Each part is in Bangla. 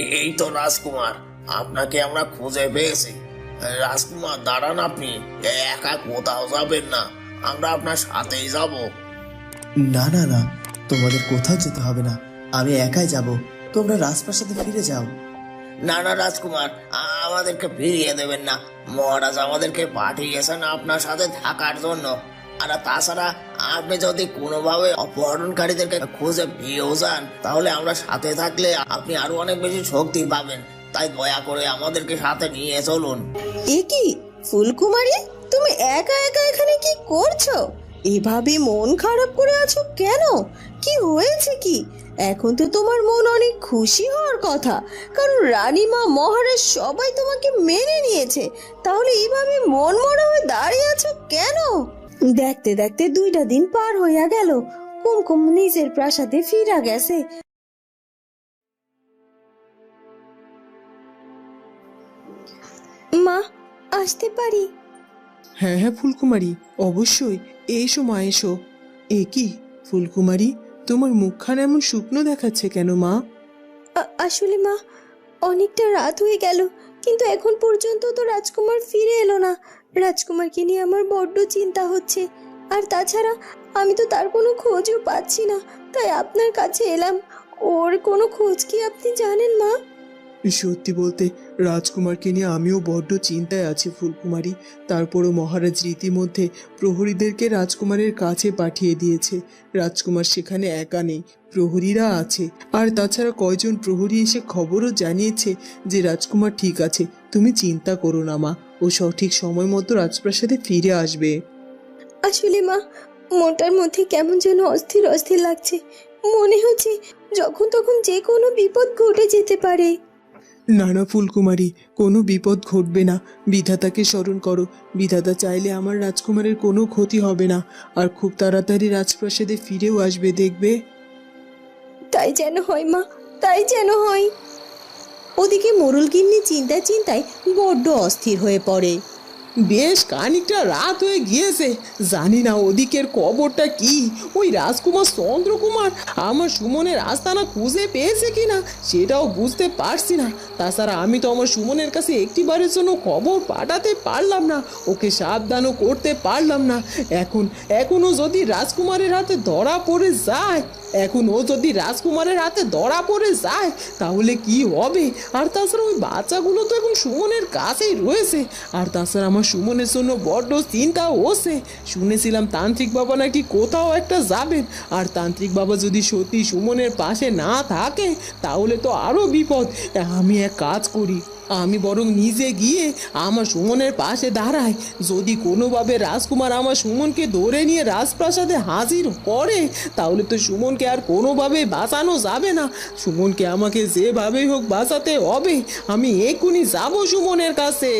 এই তো রাজকুমার আপনাকে আমরা খুঁজে পেয়েছি। রাজকুমার দাঁড়ান আপনি একা কোথাও যাবেন না আমরা আপনার সাথেই যাব। না না না তোমাদের কোথাও যেতে হবে না আমি একাই যাব তোমরা রাজপ্রাসাদে ফিরে যাও। না না রাজকুমার আমাদেরকে ফিরিয়ে দেবেন না মহারাজ আমাদেরকে পাঠিয়েছেন আপনার সাথে থাকার জন্য। আর তাছাড়া আপনি যদি কোনোভাবে অপহরণকারীদেরকে খুঁজে পেয়েও যান, তাহলে আমরা সাথে থাকলে আপনি আরও অনেক বেশি শক্তি পাবেন। তাই দয়া করে আমাদেরকে সাথে নিয়ে চলুন। এ কি, ফুলকুমারী? তুমি একা একা এখানে কি করছ? এভাবে মন খারাপ করে আছো কেন? কি হয়েছে কি? এখন তো তোমার মন অনেক খুশি হওয়ার কথা। কারণ রানীমা, মহারাজ সবাই তোমাকে মেনে নিয়েছে। তাহলে এইভাবে মন মরা হয়ে দাঁড়িয়ে আছো কেন? দেখতে দেখতে দুইটা দিন পার হইয়া গেল। কুমকুম নিজের প্রাসাদে ফিরা গেছে। মা আসতে পারি? হ্যাঁ হ্যাঁ ফুলকুমারী অবশ্যই। এসো মা এসো। এ কি ফুলকুমারী তোমার মুখখান এমন শুকনো দেখাচ্ছে কেন মা? আসলে মা অনেকটা রাত হয়ে গেল কিন্তু এখন পর্যন্ত তো রাজকুমার ফিরে এলো না। রাজকুমারকে নিয়ে আমার বড্ড চিন্তা হচ্ছে। আর তাছাড়া আমি তো তার কোনো খোঁজও পাচ্ছি না। তাই আপনার কাছে এলাম। ওর কোনো খোঁজ কি আপনি জানেন, মা? সত্যি বলতে রাজকুমারকে নিয়ে আমিও বড্ড চিন্তায় আছি, ফুলকুমারী। তারপরও মহারাজ রীতিমধ্যে প্রহরীদেরকে রাজকুমারের কাছে পাঠিয়ে দিয়েছে। রাজকুমার সেখানে একা নেই। প্রহরীরা আছে। আর তাছাড়া কয়জন প্রহরী এসে খবরও জানিয়েছে যে রাজকুমার ঠিক আছে। তুমি চিন্তা করো না মা। ও সঠিক সময় মতো রাজপ্রাসাদে ফিরে আসবে। আসলে মা মনটার মধ্যে কেমন যেন অস্থির অস্থির লাগছে। মনে হচ্ছে যখন তখন যে কোনো বিপদ ঘটে যেতে পারে। না না ফুলকুমারী কোনো বিপদ ঘটবে না। বিধাতাকে স্মরণ করো। বিধাতা চাইলে আমার রাজকুমারের কোনো ক্ষতি হবে না। আর খুব তাড়াতাড়ি রাজপ্রাসাদে ফিরেও আসবে দেখবে? তাই যেন হয়, মা, তাই যেন হয়। ওদিকে মোরুল গিন্নি চিন্তায় চিন্তায় বড্ড অস্থির হয়ে পড়ে। বেশ খানিকটা রাত হয়ে গিয়েছে। জানি না ওদিকের খবরটা কি। ওই রাজকুমার চন্দ্রকুমার আমার সুমনের আস্তানা খুঁজে পেয়েছে কিনা, সেটাও বুঝতে পারছি না। তাছাড়া আমি তো আমার সুমনের কাছে একটিবারের জন্য খবর পাঠাতে পারলাম না। ওকে সাবধানও করতে পারলাম না। এখন, এখনও যদি রাজকুমারের হাতে ধরা পড়ে যায় এখন ও যদি রাজকুমারের হাতে ধরা পড়ে যায়, তাহলে কি হবে? আর তাছাড়া ওই বাচ্চাগুলো তো এখন সুমনের কাছেই রয়েছে। আর তাছাড়া আমার সুমনের জন্য বড্ড চিন্তা হচ্ছে। শুনেছিলাম তান্ত্রিক বাবা নাকি কোথাও একটা যাবেন। আর তান্ত্রিক বাবা যদি সত্যি সুমনের পাশে না থাকে, তাহলে তো আরও বিপদ। আমি এক কাজ করি। আমি বরং নিজে গিয়ে আমার সুমনের পাশে দাঁড়াই। যদি কোনোভাবে রাজকুমার আমার সুমনকে ধরে নিয়ে রাজপ্রাসাদে হাজির করে, তাহলে তো সুমনকে আর কোনোভাবে বাঁচানো যাবে না। সুমনকে আমাকে যেভাবেই হোক বাঁচাতে হবে। আমি এক্ষুনি যাব সুমনের কাছে।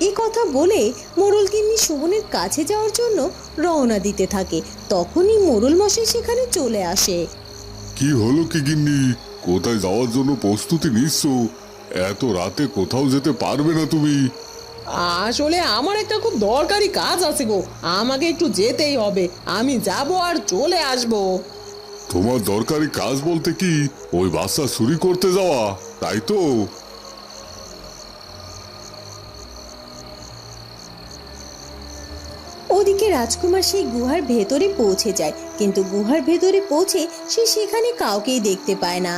এই কথা বলে মোরল গিন্নি সুমনের কাছে যাওয়ার জন্য রওনা দিতে থাকে। তখনই মোরল মশাই সেখানে চলে আসে। কি হলো কি গিন্নি? কোথায় যাওয়ার জন্য প্রস্তুতি নিচ্ছ? এত রাতে কোথাও যেতে পারবে না তুমি। আসলে আমার একটা খুব দরকারি কাজ আছে গো। আমাকে একটু যেতেই হবে। আমি যাব আর চলে আসব। তোমার দরকারি কাজ বলতে কি? ওই বাচ্চা চুরি করতে যাওয়া তাই তো? ওদিকে রাজকুমার সেই গুহার ভেতরে পৌঁছে যায়। কিন্তু গুহার ভেতরে পৌঁছে সে সেখানে কাউকেই দেখতে পায় না।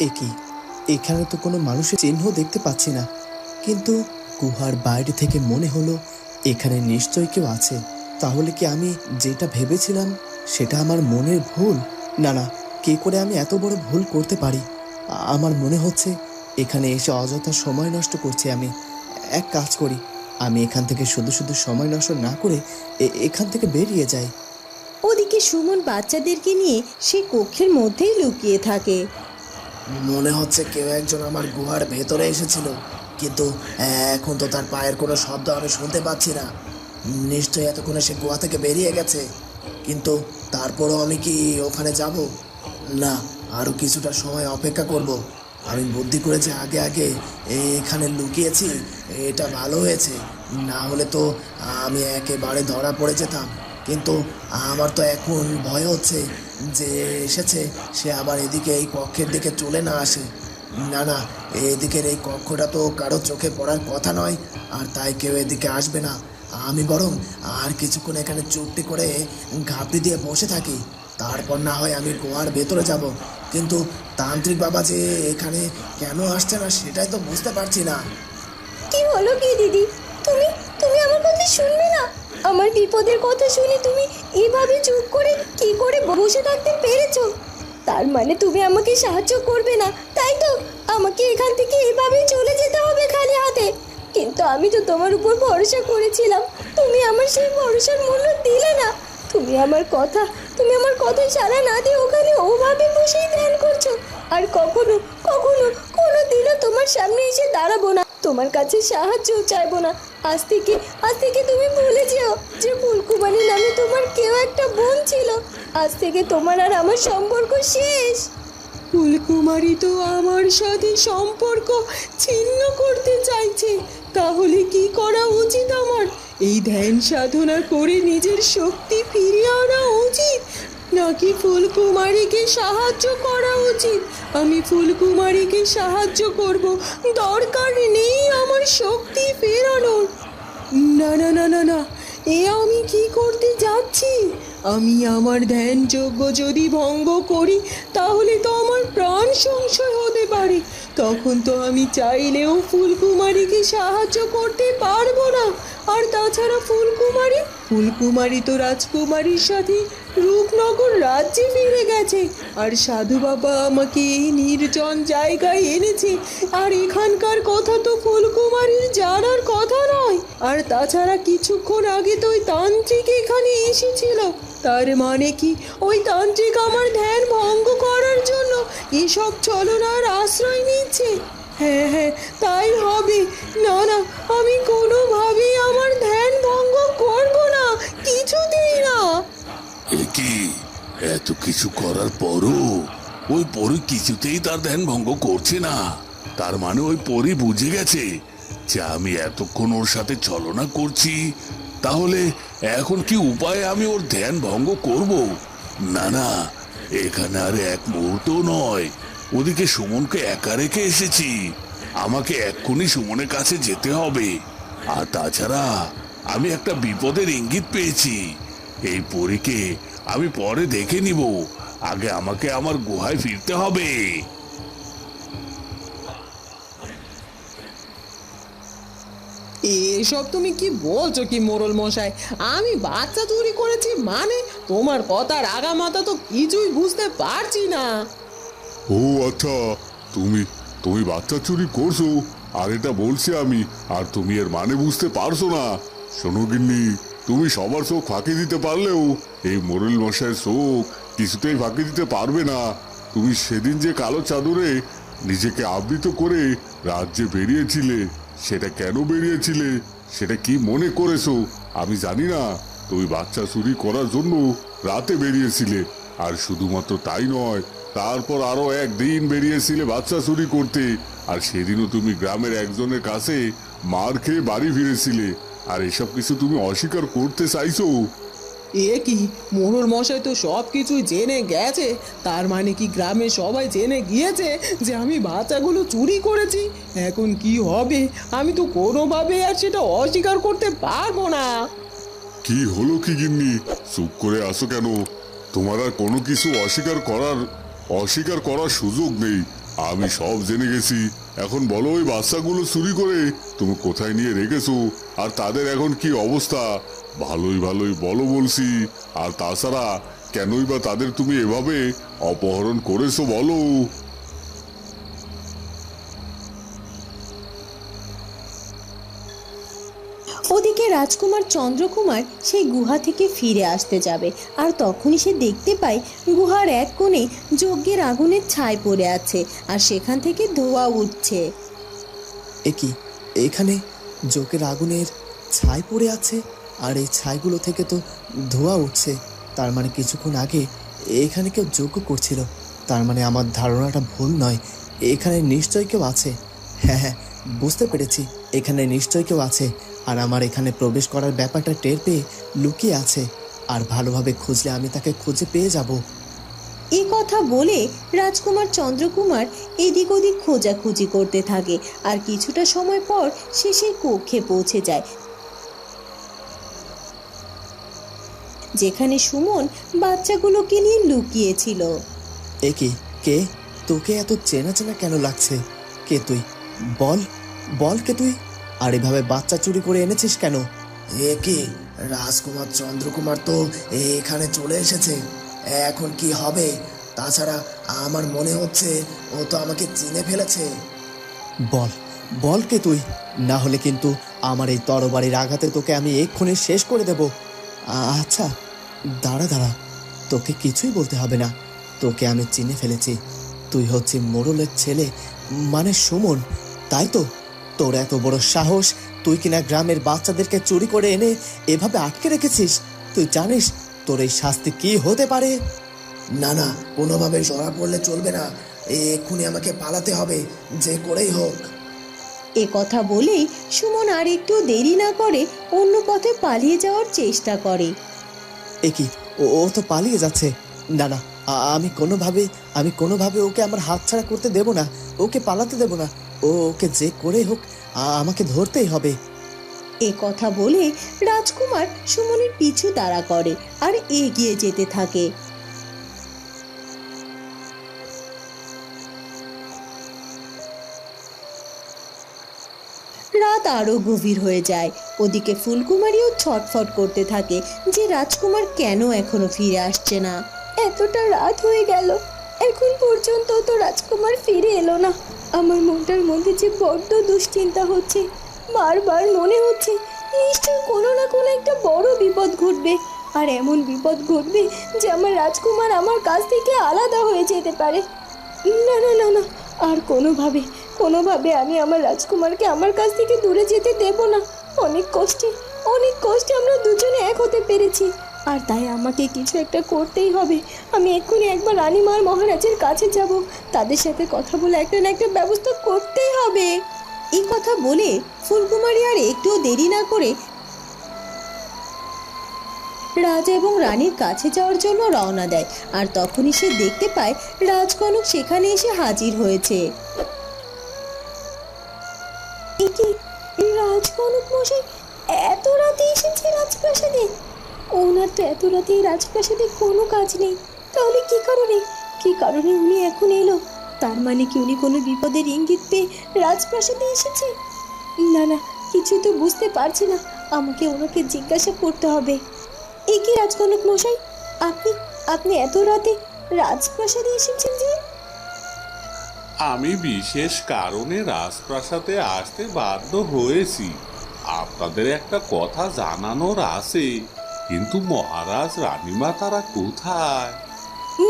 এ কি? এখানে তো কোনো মানুষের চিহ্ন দেখতে পাচ্ছি না। কিন্তু গুহার বাইরে থেকে মনে হলো, এখানে নিশ্চয়ই কেউ আছে। তাহলে কি আমি যেটা ভেবেছিলাম, সেটা আমার মনের ভুল? না না, কে করে আমি এত বড় ভুল করতে পারি? আমার মনে হচ্ছে, এখানে এসে অযথা সময় নষ্ট করছি আমি। এক কাজ করি আমি এখান থেকে শুধু শুধু সময় নষ্ট না করে এখান থেকে বেরিয়ে যাই। ওদিকে সুমন বাচ্চাদেরকে নিয়ে সে কক্ষের মধ্যেই লুকিয়ে থাকে। মনে হচ্ছে কেউ একজন আমার গুহার ভেতরে এসেছিল কিন্তু এখন তো তার পায়ের কোনো শব্দ আমি শুনতে পাচ্ছি না। নিশ্চয়ই এতক্ষণে সে গুহা থেকে বেরিয়ে গেছে কিন্তু তারপরও আমি কি ওখানে যাব? না আরও কিছুটা সময় অপেক্ষা করব। আমি বুদ্ধি করেছি, আগে আগে এখানে লুকিয়েছি, এটা ভালো হয়েছে। না হলে তো আমি একেবারে ধরা পড়ে যেতাম। কিন্তু আমার তো এখন ভয় হচ্ছে যে এসেছে, সে আবার এদিকে এই কক্ষের দিকে চলে না আসে। না না, এদিকের এই কক্ষটা তো কারও চোখে পড়ার কথা নয়, আর তাই কেউ এদিকে আসবে না। আমি বরং আর কিছুক্ষণ এখানে চুপটি করে ঘাপটি দিয়ে বসে থাকি। তারপর না হয় আমি গোয়ার ভেতরে যাব। কিন্তু তান্ত্রিক বাবা যে এখানে কেন আসছে না সেটাই তো বুঝতে পারছি না। কি হলো কি দিদি? তুমি তুমি আমার কথা শুনবে না? আমার বিপদের কথা শুনে তুমি এভাবে চুপ করে কি করে বসে থাকতে পেরেছ? তার মানে তুমি আমাকে সাহায্য করবে না, তাই তো? আমাকে এখান থেকে এভাবেই চলে যেতে হবে খালি হাতে। কিন্তু আমি তো তোমার উপর ভরসা করেছিলাম। তুমি আমার সেই ভরসার মূল্য দিলে না। তুমি আমার কথা, তুমি আমার কথা সারা না দিয়ে ওখানে ওভাবে বসেই ধ্যান করছ। আর কখনো কখনো কোনো দিনও তোমার সামনে এসে দাঁড়াবো না। তোমার কাছে সাহায্যও চাইব না। আজ থেকে আজ থেকে তুমি ভুলে যেও যে ফুলকুমারী নামে তোমার কেউ একটা বোন ছিল। আজ থেকে তোমার আর আমার সম্পর্ক শেষ। ফুলকুমারী তো আমার সাথে সম্পর্ক ছিন্ন করতে চাইছে। তাহলে কি করা উচিত আমার? এই ধ্যান সাধনা করে নিজের শক্তি ফিরিয়ে আনা উচিত, নাকি ফুলকুমারীকে সাহায্য করা উচিত? আমি ফুলকুমারীকে সাহায্য করব, দরকার নেই আমার শক্তি ফেরানোর। না না না না না, এ আমি কি করতে যাচ্ছি? আমি আমার ধ্যান যজ্ঞ যদি ভঙ্গ করি, তাহলে তো আমার প্রাণ সংশয় হতে পারে। তখন তো আমি চাইলেও ফুলকুমারীকে সাহায্য করতে পারব না। আর তাছাড়া ফুলকুমারী? ফুলকুমারী তো রাজকুমারীর সাথে রূপনগর রাজ্যে ফিরে গেছে। আর সাধু বাবা আমাকে এই নির্জন জায়গায় এনেছে। আর এখানকার কথা তো ফুলকুমারীর জানার কথা নয়। আর তাছাড়া কিছুক্ষণ আগে তো ওই তান্ত্রিক এখানে এসেছিল। তার মানে কি? ওই তান্ত্রিক আমার ধ্যান ভঙ্গ করার জন্য এসব চলনার আশ্রয় নিচ্ছে। হ্যাঁ হ্যাঁ তাই হবে। না না, আমি কোনোভাবেই আমার ধ্যান ভঙ্গ করব না। কিছুতেই না। এ কি? এত কিছু করার পরও ওই পরি কিছুতেই তার ধ্যান ভঙ্গ করছে না। তার মানে ওই পরি বুঝে গেছে যে আমি এতক্ষণ ওর সাথে ছলনা করছি। তাহলে এখন কি উপায়ে আমি ওর ধ্যান ভঙ্গ করব? না না, এখানে আর এক মুহূর্ত নয়। ওদিকে সুমনকে একা রেখে এসেছি। আমাকে এক্ষুনি সুমনের কাছে যেতে হবে। আর তাছাড়া আমি একটা বিপদের ইঙ্গিত পেয়েছি। এই পরীকে আমি পরে দেখে নিব। আগে আমাকে আমার গুহায় ফিরতে হবে। এসব তুমি কি বলছো কি মোরল মশাই? আমি বাচ্চা চুরি করেছি মানে তোমার কথার আগামাতা তো কিছুই বুঝতে পারছি না। ও আচ্ছা। তুমি তুমি বাচ্চা চুরি করছ, আর এটা বলছি আমি, আর তুমি এর মানে বুঝতে পারছ না। শোনো গিন্নি, তুমি সবার চোখ ফাঁকি দিতে পারলেও, এই মোরেল মশাইয়ের চোখ কিছুতেই ফাঁকি দিতে পারবে না। তুমি সেদিন যে কালো চাদরে নিজেকে আবৃত করে রাজ্যে বেরিয়েছিলে, সেটা কেন বেরিয়েছিলে, সেটা কি মনে করেছ? আমি জানি না। তুমি বাচ্চা চুরি করার জন্য রাতে বেরিয়েছিলে, আর শুধুমাত্র তাই নয় তারপর আরও একদিন বেরিয়েছিলে বাচ্চা চুরি করতে। আর সেদিনও তুমি গ্রামের একজনের কাছে মার খেয়ে বাড়ি ফিরেছিলে। আর এসব কিছু তুমি অস্বীকার করতে চাইছো? এ কি? মোরল মশাই তো সব কিছুই জেনে গেছে। তার মানে কি গ্রামে সবাই জেনে গিয়েছে যে আমি বাচ্চাগুলো চুরি করেছি? এখন কি হবে? আমি তো কোনোভাবে আর সেটা অস্বীকার করতে পারব না। কি হলো কি গিন্নি? চুপ করে আসো কেন? তোমার আর কোনো কিছু অস্বীকার করার অস্বীকার করার সুযোগ নেই। আমি সব জেনে গেছি। এখন বলো ওই বাচ্চাগুলো চুরি করে তুমি কোথায় নিয়ে রেখেছো? আর তাদের এখন কি অবস্থা? ভালোই ভালোই বলো বলছি। আর তাছাড়া কেনই বা তাদের তুমি এভাবে অপহরণ করেছ বলো। রাজকুমার চন্দ্রকুমার সেই গুহা থেকে ফিরে আসতে যাবে। আর তখনই সে দেখতে পায় গুহার এক কোণে যজ্ঞের আগুনের ছাই পড়ে আছে আর সেখান থেকে ধোঁয়া উঠছে। এ কি? এখানে যজ্ঞের আগুনের ছাই পড়ে আছে? আর এই ছাইগুলো থেকে তো ধোঁয়া উঠছে। তার মানে কিছুক্ষণ আগে এখানে কেউ যজ্ঞ করছিল। তার মানে আমার ধারণাটা ভুল নয়। এখানে নিশ্চয় কেউ আছে। হ্যাঁ হ্যাঁ বুঝতে পেরেছি। এখানে নিশ্চয় কেউ আছে। আর আমার এখানে প্রবেশ করার ব্যাপারটা টের পেয়ে লুকিয়ে আছে। আর ভালোভাবে খুঁজলে আমি তাকে খুঁজে পেয়ে যাব। এ কথা বলে রাজকুমার চন্দ্রকুমার এদিক ওদিক খোঁজাখুঁজি করতে থাকে। আর কিছুটা সময় পর সে সেই কক্ষে পৌঁছে যায়। যেখানে সুমন বাচ্চাগুলোকে নিয়ে লুকিয়েছিল। এ কি? কে? তোকে এত চেনা চেনা কেন লাগছে? কে তুই? বল। বল কে তুই? আর এভাবে বাচ্চা চুরি করে এনেছিস কেন? এ কি? রাজকুমার চন্দ্রকুমার তো এখানে চলে এসেছে। এখন কি হবে? তাছাড়া আমার মনে হচ্ছে ও তো আমাকে চিনে ফেলেছে। বল বল কে তুই? না হলে কিন্তু আমার এই তরবারির আঘাতে তোকে আমি এক্ষুনি শেষ করে দেব। আচ্ছা দাঁড়া দাঁড়া। তোকে কিছুই বলতে হবে না। তোকে আমি চিনে ফেলেছি। তুই হচ্ছে মোড়লের ছেলে মানে সুমন। তাই তো? তোর এত বড় সাহস? তুই কিনা গ্রামের বাচ্চাদেরকে চুরি করে এনে এভাবে আটকে রেখেছিস? তুই জানিস তোর এই শাস্তি কি হতে পারে? না না কোনোভাবে ধরা পড়লে চলবে না। এক্ষুনি আমাকে পালাতে হবে যে করেই হোক। এ কথা বলেই সুমন আর একটু দেরি না করে অন্য পথে পালিয়ে যাওয়ার চেষ্টা করে। এ কি? ও তো পালিয়ে যাচ্ছে। না না আমি কোনোভাবে আমি কোনোভাবে ওকে আমার হাতছাড়া করতে দেব না ওকে পালাতে দেব না। ও ওকে যে করে হোক আমাকে ধরতেই হবে। এ কথা বলে রাজকুমার সুমনের পিছু তাড়া করে আর এগিয়ে যেতে থাকে। রাত আরও গভীর হয়ে যায়। ওদিকে ফুলকুমারীও ছটফট করতে থাকে যে রাজকুমার কেন এখনও ফিরে আসছে না। এতটা রাত হয়ে গেল এখন পর্যন্ত তো রাজকুমার ফিরে এলো না। আমার মনটার মধ্যে যে বড্ড দুশ্চিন্তা হচ্ছে, বারবার মনে হচ্ছে নিশ্চয় কোনো না কোনো একটা বড় বিপদ ঘটবে। আর এমন বিপদ ঘটবে যে আমার রাজকুমার আমার কাছ থেকে আলাদা হয়ে যেতে পারে। না না না না, আর কোনোভাবে কোনোভাবে আমি আমার রাজকুমারকে আমার কাছ থেকে দূরে যেতে দেব না। অনেক কষ্টে অনেক কষ্টে আমরা দুজনে এক হতে পেরেছি। আর তাই আমাকে কিছু একটা করতেই হবে। আমি এক্ষুনি একবার রানীমার মহারাজের কাছে যাব। তাদের সাথে কথা বলে একটা না একটা ব্যবস্থা করতেই হবে। এই কথা বলে ফুলকুমারী আর একটুও দেরি না করে রাজা এবং রানীর কাছে যাওয়ার জন্য রওনা দেয়। আর তখনই সে দেখতে পায় রাজকনক সেখানে এসে হাজির হয়েছে। রাজকনক মশাই, এত রাতে এসেছে রাজপ্রাসাদে? ওনার তো এত রাতে এই রাজপ্রাসাদে কোনো কাজ নেই। তাহলে কি কারণে? কি কারণে উনি এখন এলো? তার মানে কি উনি কোনো বিপদের ইঙ্গিত পেয়ে রাজপ্রাসাদে এসেছে? না না, কিছু তো বুঝতে পারছি না। আমাকে ওনাকে জিজ্ঞাসা করতে হবে। এ কি রাজকনক মশাই? আপনি আপনি এত রাতে রাজপ্রাসাদে এসেছেন যে? আমি বিশেষ কারণে রাজপ্রাসাদে আসতে বাধ্য হয়েছি। আপনাদের একটা কথা জানানোর আছে। কিন্তু মহারাজ রানীমা তারা কোথায়?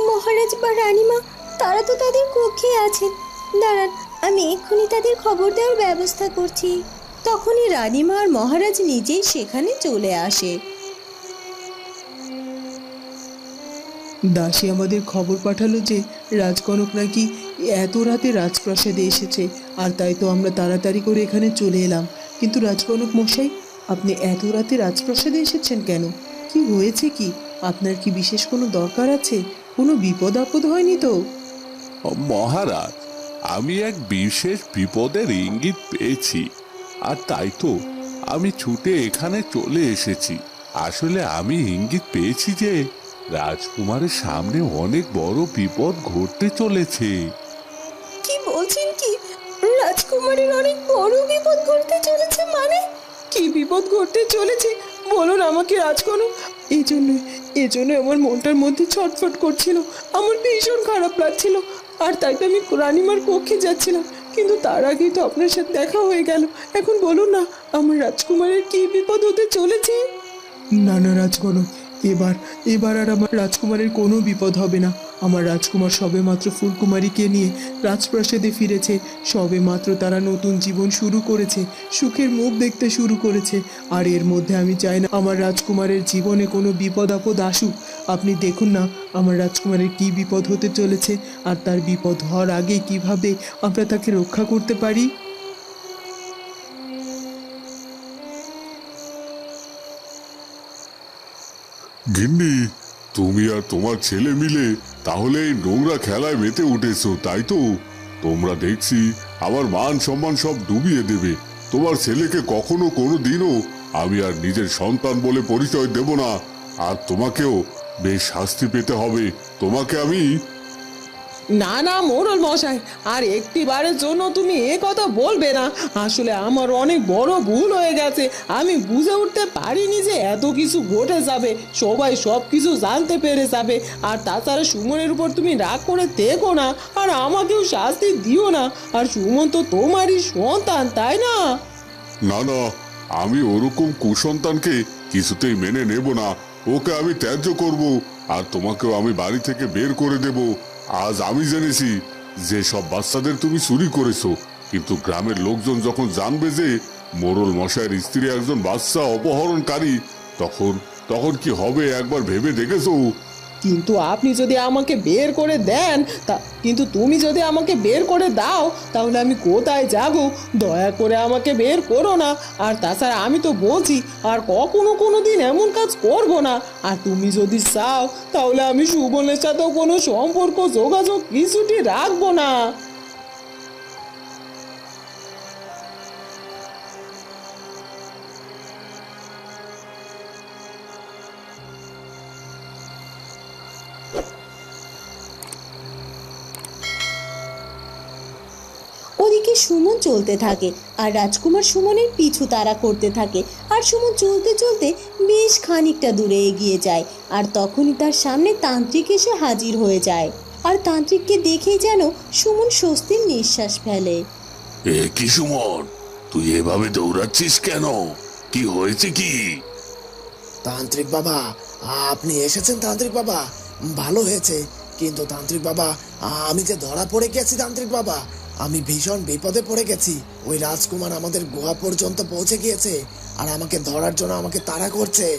মহারাজ বা রানীমা তারা তো তাদের কক্ষে আছেন। দাঁড়ান আমি এক্ষুনি তাদের খবর দেওয়ার ব্যবস্থা করছি। তখনই রানীমা আর মহারাজ নিজেই সেখানে চলে আসে। দাসী আমাদের খবর পাঠালো যে রাজকনক নাকি এত রাতে রাজপ্রাসাদে এসেছে আর তাই তো আমরা তাড়াতাড়ি করে এখানে চলে এলাম। কিন্তু রাজকনক মশাই আপনি এত রাতে রাজপ্রাসাদে এসেছেন কেন? কি হয়েছে কি? আপনার কি বিশেষ কোনো দরকার আছে? কোনো বিপদ আপদ হয়নি তো? মহারাজ আমি এক বিশেষ বিপদের ইঙ্গিত পেয়েছি। আর তাই তো আমি ছুটে এখানে চলে এসেছি। আসলে আমি ইঙ্গিত পেয়েছি যে রাজকুমারের সামনে অনেক বড় বিপদ ঘটতে চলেছে। কি বলছেন কি? রাজকুমারের অনেক বড় বিপদ ঘটতে চলেছে মানে? কি বিপদ ঘটতে চলেছে? বলুন আমাকে রাজকনক এই জন্য এই জন্য আমার মনটার মধ্যে ছটফট করছিল। আমার ভীষণ খারাপ লাগছিল। আর তাই তো আমি রানিমার কক্ষে যাচ্ছিলাম। কিন্তু তার আগেই তো আপনার সাথে দেখা হয়ে গেল। এখন বলুন না, আমার রাজকুমারের কি বিপদ হতে চলেছে? না না রাজকনক এবার এবার আর আমার রাজকুমারের কোনো বিপদ হবে না। আমার রাজকুমার সবে মাত্র ফুলকুমারীকে নিয়ে রাজপ্রাসাদে ফিরেছে। সবে মাত্র তারা নতুন জীবন শুরু করেছে, সুখের মুখ দেখতে শুরু করেছে। আর এর মধ্যে আমি চাই না আমার রাজকুমারের জীবনে কোনো বিপদ আপদ আসুক। আপনি দেখুন না আমার রাজকুমারের কি বিপদ হতে চলেছে আর তার বিপদ হওয়ার আগে কীভাবে আমরা তাকে রক্ষা করতে পারি? গিন্নি, তুমি আর তোমার ছেলে মিলে তাহলে এই নোংরা খেলায় মেতে উঠেছো, তাই তো? তোমরা দেখছি আমার মান সম্মান সব ডুবিয়ে দেবে। তোমার ছেলেকে কখনো কোনো দিনও আমি আর নিজের সন্তান বলে পরিচয় দেব না। আর তোমাকেও বেশ শাস্তি পেতে হবে। তোমাকে আমি না না, মোড়ল মশাই, আর একটি বারের জন্য তুমি এ কথা বলবে না। আসলে আমার অনেক বড় ভুল হয়ে গেছে। আমি বুঝে উঠতে পারিনি যে এত কিছু ঘটে যাবে। সবাই সব কিছু জানতে পেরে যাবে। আর তাছাড়া সুমনের উপর তুমি রাগ করে দেখো না, আর আমাকেও শাস্তি দিও না। আর সুমন তো তোমারই সন্তান, তাই না? না না, আমি ওরকম কুসন্তানকে কিছুতেই মেনে নেব না। ওকে আমি ত্যায্য করব, আর তোমাকেও আমি বাড়ি থেকে বের করে দেব। আজ আমি জেনেছি যে সব বাচ্চাদের তুমি চুরি করেছ। কিন্তু গ্রামের লোকজন যখন জানবে যে মোরল মশাইয়ের স্ত্রী একজন বাচ্চা অপহরণকারী, তখন তখন কি হবে একবার ভেবে দেখেছ? কিন্তু আপনি যদি আমাকে বের করে দেন, তা, কিন্তু তুমি যদি আমাকে বের করে দাও, তাহলে আমি কোথায় যাব? দয়া করে আমাকে বের করো না। আর তাছাড়া আমি তো বলছি, আর কখনো কোনো দিন এমন কাজ করব না। আর তুমি যদি চাও, তাহলে আমি সুবনের সাথেও কোনো সম্পর্ক, যোগাযোগ, কিছুটি রাখব না। চলতে থাকে। আর রাজকুমার সুমনের পিছু তারা করতে থাকে। আর সুমন চলতে চলতে বেশ খানিকটা দূরে এগিয়ে যায়। আর তখনই তার সামনে তান্ত্রিক এসে হাজির হয়ে যায়। আর তান্ত্রিককে দেখেই যেন সুমন স্বস্তির নিঃশ্বাস ফেলে। এ কি সুমন? তুই এভাবে দৌড়াচ্ছিস কেন? কি হয়েছে কি? তান্ত্রিক বাবা আপনি এসেছেন তান্ত্রিক বাবা। ভালো হয়েছে। কিন্তু তান্ত্রিক বাবা আমি যে ধরা পড়ে গেছি তান্ত্রিক বাবা। আমি ভীষণ বিপদে পড়ে গেছি। ওই রাজকুমার আমাদের গোয়া পর্যন্ত পৌঁছে গিয়েছে আর আমাকে ধরার জন্য আমাকে তাড়া করছে।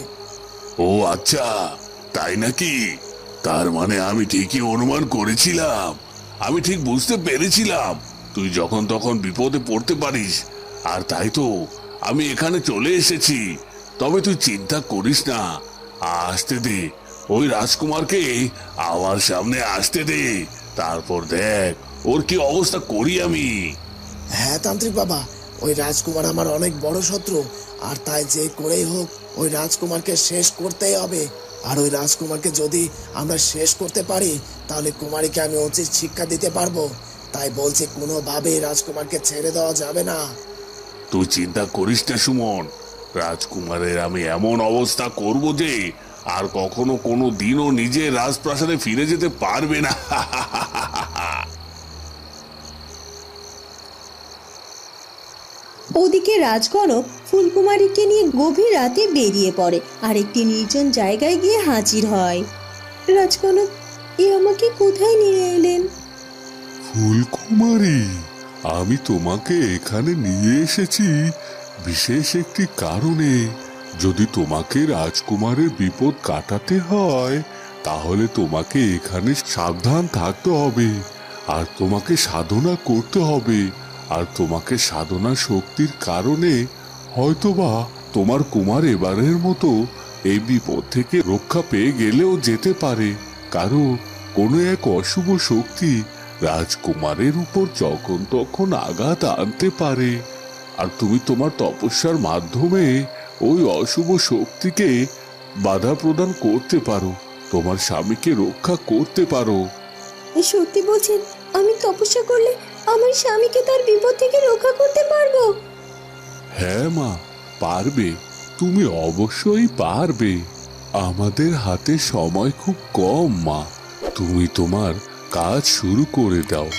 ও আচ্ছা তাই নাকি? তার মানে আমি ঠিকই অনুমান করেছিলাম। আমি ঠিক বুঝতে পেরেছিলাম। তুই যখন তখন বিপদে পড়তে পারিস। আর তাই তো, আমি এখানে চলে এসেছি। তবে তুই চিন্তা করিস না। আসতে দে। ওই রাজকুমারকে আমার সামনে আসতে দে। তারপর দেখ। ওর কি অবস্থা করি আমি? হ্যাঁ তান্ত্রিক বাবা ওই রাজকুমার আমার অনেক বড় শত্রু আর তাই যে করেই হোক ওই রাজকুমারকে শেষ করতেই হবে। আর ওই রাজকুমারকে যদি আমরা শেষ করতে পারি তাহলে কুমারীকে আমি উচিত শিক্ষা দিতে পারব। তাই বলছি কোনোভাবে রাজকুমারকে ছেড়ে দেওয়া যাবে না। তুই চিন্তা করিস না সুমন। রাজকুমারের আমি এমন অবস্থা করব যে আর কখনো কোনো দিনও নিজে রাজপ্রাসাদে ফিরে যেতে পারবে না ওদিকে রাজকনক ফুলকুমারীকে নিয়ে গভীর রাতে বেরিয়ে পড়ে। আর একটি নির্জন জায়গায় গিয়ে হাজির হয়। রাজকনক এ আমাকে কোথায় নিয়ে এলেন? ফুলকুমারী, আমি তোমাকে এখানে নিয়ে এসেছি বিশেষ একটি কারণে। যদি তোমাকে রাজকুমারের বিপদ কাটাতে হয়, তাহলে তোমাকে এখানে সাবধান থাকতে হবে, আর তোমাকে সাধনা করতে হবে। আর তোমাকে সাধনা শক্তির কারণে হয়তোবা তোমার কুমার এবারের মতো এই বিপদ থেকে রক্ষা পেয়ে গেলেও যেতে পারে। কারণ কোনো এক অশুভ শক্তি রাজকুমারের উপর যখন তখন আঘাত আনতে পারে। আর তুমি তোমার তপস্যার মাধ্যমে ওই অশুভ শক্তিকে বাধা প্রদান করতে পারো, তোমার স্বামীকে রক্ষা করতে পারো। সত্যি বলছেন, আমি তপস্যা করলে আমার স্বামীকে তার বিপদ থেকে রক্ষা করতে পারব। হ্যাঁ মা পারবে। তুমি অবশ্যই পারবে। আমাদের হাতে সময় খুব কম মা। তুমি তোমার কাজ শুরু করে দাও।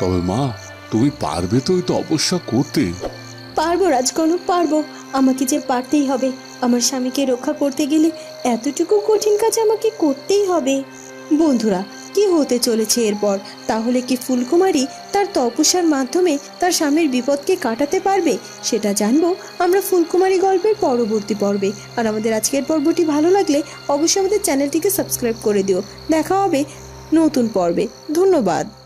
তবে মা তুমি পারবে তো এই তপস্যা করতে। পারব রাজকনক পারব। আমাকে যে পারতেই হবে। আমার স্বামীকে রক্ষা করতে গেলে এতটুকু কঠিন কাজ আমাকে করতেই হবে। বন্ধুরা কি হতে চলেছে এরপর? তাহলে কি ফুলকুমারী তার তপস্যার মাধ্যমে তার স্বামীর বিপদকে কাটাতে পারবে? সেটা জানব আমরা ফুলকুমারী গল্পের পরবর্তী পর্বে। আর আমাদের আজকের পর্বটি ভালো লাগলে অবশ্যই আমাদের চ্যানেলটিকে সাবস্ক্রাইব করে দিও। দেখা হবে নতুন পর্বে। ধন্যবাদ।